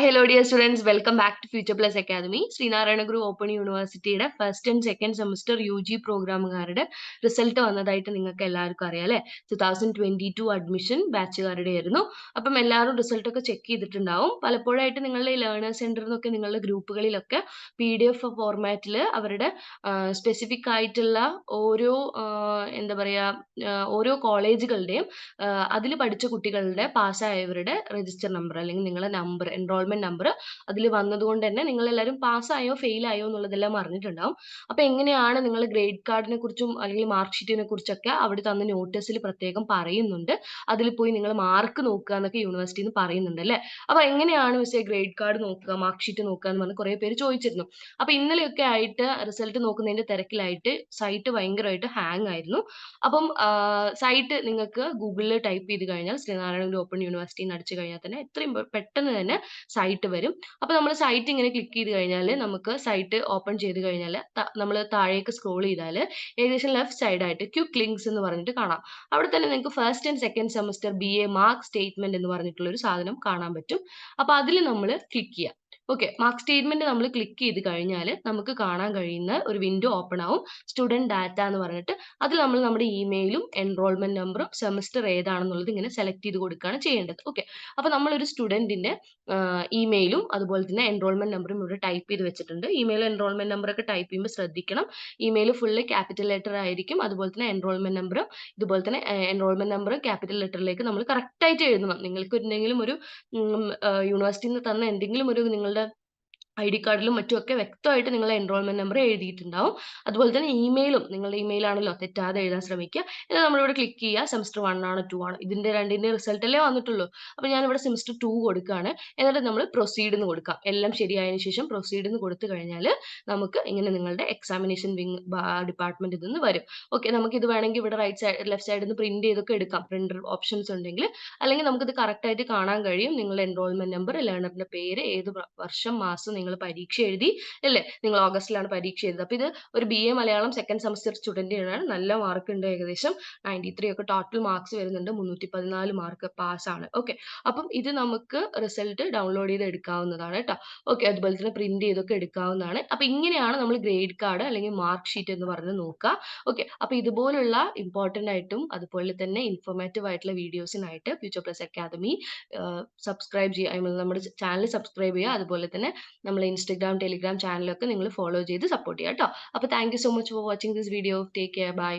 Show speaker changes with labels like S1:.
S1: Hello dear students welcome back to Future Plus Academy Sreenarayana Guru open യൂണിവേഴ്സിറ്റിയുടെ first and second semester U G പ്രോഗ്രാമുകാരുടെ result വന്നതായിട്ട് നിങ്ങൾക്ക് എല്ലാവർക്കും അറിയാം അല്ലേ? Two thousand twenty two admission ബാച്ചുകാരുടെ ആയിരുന്നു. അപ്പം എല്ലാവരും റിസൾട്ടൊക്കെ ചെക്ക് ചെയ്തിട്ടുണ്ടാവും. പലപ്പോഴായിട്ട് നിങ്ങളുടെ ലേണേഴ്സ് സെന്ററിൽ നിന്നൊക്കെ നിങ്ങളുടെ ഗ്രൂപ്പുകളിലൊക്കെ പി ഡി എഫ് ഫോർമാറ്റിൽ അവരുടെ സ്പെസിഫിക് ആയിട്ടുള്ള ഓരോ എന്താ പറയുക ഓരോ കോളേജുകളുടെയും അതിൽ പഠിച്ച കുട്ടികളുടെ പാസ്സായവരുടെ രജിസ്റ്റർ നമ്പർ അല്ലെങ്കിൽ നിങ്ങളുടെ നമ്പർ എൻറോൾമെന്റ് നമ്പർ അതിൽ വന്നതുകൊണ്ട് തന്നെ നിങ്ങൾ എല്ലാവരും പാസ്സായോ ഫെയിൽ ആയോ എന്നുള്ളതെല്ലാം അറിഞ്ഞിട്ടുണ്ടാവും. അപ്പൊ എങ്ങനെയാണ് നിങ്ങൾ ഗ്രേഡ് കാർഡിനെ കുറിച്ചും അല്ലെങ്കിൽ മാർക്ക് ഷീറ്റിനെ കുറിച്ചൊക്കെ അവിടെ തന്ന നോട്ടീസിൽ പ്രത്യേകം പറയുന്നുണ്ട്? അതിൽ പോയി നിങ്ങൾ മാർക്ക് നോക്കുക എന്നൊക്കെ യൂണിവേഴ്സിറ്റിയിൽ നിന്ന് പറയുന്നുണ്ട് അല്ലേ? അപ്പൊ എങ്ങനെയാണ് മിസ്സേ ഗ്രേഡ് കാർഡ് നോക്കുക മാർക്ക് ഷീറ്റ് നോക്കുക എന്ന് പറഞ്ഞ് കുറെ പേര് ചോദിച്ചിരുന്നു. അപ്പൊ ഇന്നലെയൊക്കെ ആയിട്ട് റിസൾട്ട് നോക്കുന്നതിന്റെ തിരക്കിലായിട്ട് സൈറ്റ് ഭയങ്കരമായിട്ട് ഹാങ് ആയിരുന്നു. അപ്പം സൈറ്റ് നിങ്ങൾക്ക് ഗൂഗിളിൽ ടൈപ്പ് ചെയ്ത് കഴിഞ്ഞാൽ ശ്രീനാരായണ ഓപ്പൺ യൂണിവേഴ്സിറ്റി എന്ന് അടിച്ചു കഴിഞ്ഞാൽ തന്നെ എത്രയും പെട്ടെന്ന് തന്നെ സൈറ്റ് വരും. അപ്പൊ നമ്മൾ സൈറ്റ് ഇങ്ങനെ ക്ലിക്ക് ചെയ്ത് കഴിഞ്ഞാൽ നമുക്ക് സൈറ്റ് ഓപ്പൺ ചെയ്ത് കഴിഞ്ഞാൽ നമ്മൾ താഴേക്ക് സ്ക്രോൾ ചെയ്താൽ ഏകദേശം ലെഫ്റ്റ് സൈഡ് ആയിട്ട് ക്യുക്ക് ലിങ്ക്സ് എന്ന് പറഞ്ഞിട്ട് കാണാം. അവിടെ തന്നെ നിങ്ങൾക്ക് first and second semester B A mark statement എന്ന് പറഞ്ഞിട്ടുള്ള ഒരു സാധനം കാണാൻ പറ്റും. അപ്പൊ അതിൽ നമ്മൾ ക്ലിക്ക് ചെയ്യാം. ഓക്കെ മാർക്ക് സ്റ്റേറ്റ്മെന്റ് നമ്മൾ ക്ലിക്ക് ചെയ്ത് കഴിഞ്ഞാൽ നമുക്ക് കാണാൻ കഴിയുന്ന ഒരു വിൻഡോ ഓപ്പൺ ആവും. സ്റ്റുഡന്റ് ഡാറ്റ എന്ന് പറഞ്ഞിട്ട്. അതിൽ നമ്മൾ നമ്മുടെ ഇമെയിലും എൻറോൾമെന്റ് നമ്പറും സെമസ്റ്റർ ഏതാണെന്നുള്ളത് ഇങ്ങനെ സെലക്ട് ചെയ്ത് കൊടുക്കുകയാണ് ചെയ്യേണ്ടത്. ഓക്കെ അപ്പൊ നമ്മളൊരു സ്റ്റുഡന്റിന്റെ ഇമെയിലും അതുപോലെ തന്നെ എൻറോൾമെന്റ് നമ്പറും ഇവിടെ ടൈപ്പ് ചെയ്ത് വെച്ചിട്ടുണ്ട്. ഇമെയിൽ എൻറോൾമെന്റ് നമ്പർ ഒക്കെ ടൈപ്പ് ചെയ്യുമ്പോൾ ശ്രദ്ധിക്കണം. ഇമെയിൽ ഫുള്ള് ക്യാപിറ്റൽ ലെറ്റർ ആയിരിക്കും. അതുപോലെ തന്നെ എൻറോൾമെന്റ് നമ്പറും ഇതുപോലെ തന്നെ എൻറോൾമെന്റ് നമ്പർ ക്യാപിറ്റൽ ലെറ്ററിലേക്ക് നമ്മൾ കറക്റ്റ് ആയിട്ട് എഴുതണം. നിങ്ങൾക്ക് എന്തെങ്കിലും ഒരു യൂണിവേഴ്സിറ്റിയിൽ നിന്ന് തന്ന എന്തെങ്കിലും ഒരു നിങ്ങളുടെ ഐ ഡി കാർഡിലും മറ്റുമൊക്കെ വ്യക്തമായിട്ട് നിങ്ങൾ എൻറോൾമെന്റ് നമ്പർ എഴുതിയിട്ടുണ്ടാവും. അതുപോലെ തന്നെ ഇമെയിലും നിങ്ങളുടെ ഇമെയിൽ ആണല്ലോ തെറ്റാതെ എഴുതാൻ ശ്രമിക്കുക. എന്നാൽ നമ്മളിവിടെ ക്ലിക്ക് ചെയ്യുക സെമിസ്റ്റർ വൺ ആണ് ടു ആണ്. ഇതിന്റെ രണ്ടിന്റെ റിസൾട്ടല്ലേ വന്നിട്ടുള്ളൂ. അപ്പൊ ഞാനിവിടെ സെമിസ്റ്റർ ടു കൊടുക്കുകയാണ്. എന്നിട്ട് നമ്മൾ പ്രൊസീഡ് എന്ന് കൊടുക്കാം. എല്ലാം ശരിയായതിനു ശേഷം പ്രൊസീഡ് എന്ന് കൊടുത്തു കഴിഞ്ഞാൽ നമുക്ക് ഇങ്ങനെ നിങ്ങളുടെ എക്സാമിനേഷൻ വിങ് ഡിപ്പാർട്ട്മെന്റിൽ നിന്ന് വരും. ഓക്കെ നമുക്ക് ഇത് വേണമെങ്കിൽ ഇവിടെ റൈറ്റ് സൈഡ് ലെഫ്റ്റ് സൈഡിൽ നിന്ന് പ്രിന്റ് ചെയ്തൊക്കെ എടുക്കാം. പ്രിന്റർ ഓപ്ഷൻസ് ഉണ്ടെങ്കിൽ. അല്ലെങ്കിൽ നമുക്ക് ഇത് കറക്റ്റ് ആയിട്ട് കാണാൻ കഴിയും. നിങ്ങളുടെ എൻറോൾമെന്റ് നമ്പർ ലേണറിന്റെ പേര് ഏത് വർഷം മാസം നിങ്ങൾ പരീക്ഷ എഴുതി അല്ലേ? നിങ്ങൾ ഓഗസ്റ്റിലാണ് പരീക്ഷ എഴുതുന്നത്. അപ്പോൾ ഇത് ഒരു B A Malayalam second semester സ്റ്റുഡന്റിനാണ് നല്ല മാർക്ക് ഉണ്ട് ഏകദേശം. നയന്റി ത്രീ ഒക്കെ ടോട്ടൽ മാർക്സ് വരുന്നുണ്ട്. മുന്നൂറ്റി പതിനാല് മാർക്ക് പാസ് ആണ്. ഓക്കെ അപ്പം ഇത് നമുക്ക് റിസൾട്ട് ഡൗൺലോഡ് ചെയ്ത് എടുക്കാവുന്നതാണ് കേട്ടോ. ഓക്കെ അതുപോലെ തന്നെ പ്രിന്റ് ചെയ്തൊക്കെ എടുക്കാവുന്നതാണ്. അപ്പൊ ഇങ്ങനെയാണ് നമ്മൾ ഗ്രേഡ് കാർഡ് അല്ലെങ്കിൽ മാർക്ക് ഷീറ്റ് എന്ന് പറഞ്ഞ് നോക്കുക. ഓക്കെ അപ്പൊ ഇതുപോലുള്ള ഇമ്പോർട്ടന്റ് ആയിട്ടും അതുപോലെ തന്നെ ഇൻഫോർമേറ്റീവ് ആയിട്ടുള്ള വീഡിയോസിനായിട്ട് ഫ്യൂച്ചർ പ്ലസ് അക്കാദമി സബ്സ്ക്രൈബ് ചെയ്യുക. നമ്മുടെ ചാനൽ സബ്സ്ക്രൈബ് ചെയ്യുക. അതുപോലെ തന്നെ നമ്മൾ ഇൻസ്റ്റഗ്രാം ടെലിഗ്രാം ചാനലൊക്കെ നിങ്ങൾ ഫോളോ ചെയ്ത് സപ്പോർട്ട് ചെയ്യുക കേട്ടോ അപ്പോൾ thank so much for watching this video take care bye